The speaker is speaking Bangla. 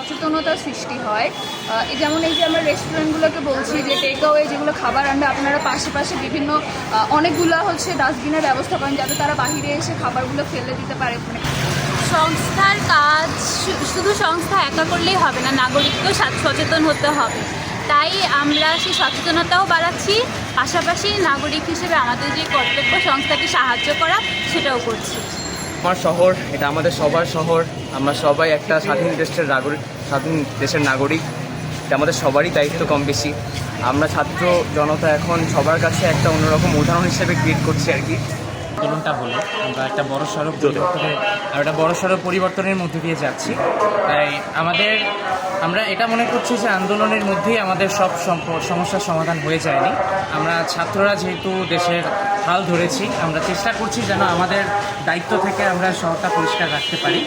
সচেতনতা সৃষ্টি হয়। যেমন এই যে আমরা রেস্টুরেন্টগুলোকে বলছি, যে টেক অ্যাওয়ে যেগুলো খাবার আনবে, আপনারা পাশে পাশে বিভিন্ন অনেকগুলো হচ্ছে ডাস্টবিনের ব্যবস্থা করেন যাতে তারা বাহিরে এসে খাবারগুলো ফেলে দিতে পারে মানে সংস্থার কাজ শুধু সংস্থা একা করলেই হবে না, নাগরিককেও সচেতন হতে হবে। তাই আমরা সেই সচেতনতাও বাড়াচ্ছি, পাশাপাশি নাগরিক হিসেবে আমাদের যে কর্তব্য সংস্থাকে সাহায্য করা, সেটাও করছি। আমার শহর, এটা আমাদের সবার শহর। আমরা সবাই একটা স্বাধীন দেশের নাগরিক স্বাধীন দেশের নাগরিক। এটা আমাদের সবারই দায়িত্ব কম বেশি। আমরা ছাত্র জনতা এখন সবার কাছে একটা অন্যরকম উদাহরণ হিসেবে ক্রিয়েট করছি আর কি। আন্দোলনটা হলো, আমরা একটা বড় সড়ক পরিবর্তনের আর একটা বড় সড়ক পরিবর্তনের মধ্যে দিয়ে যাচ্ছি। তাই আমাদের আমরা এটা মনে করছি যে আন্দোলনের মধ্যেই আমাদের সব সমস্যার সমাধান হয়ে যায়নি। আমরা ছাত্ররা যেহেতু দেশের হাল ধরেছি, আমরা চেষ্টা করছি যেন আমাদের দায়িত্ব থেকে আমরা শহরটা পরিষ্কার রাখতে পারি।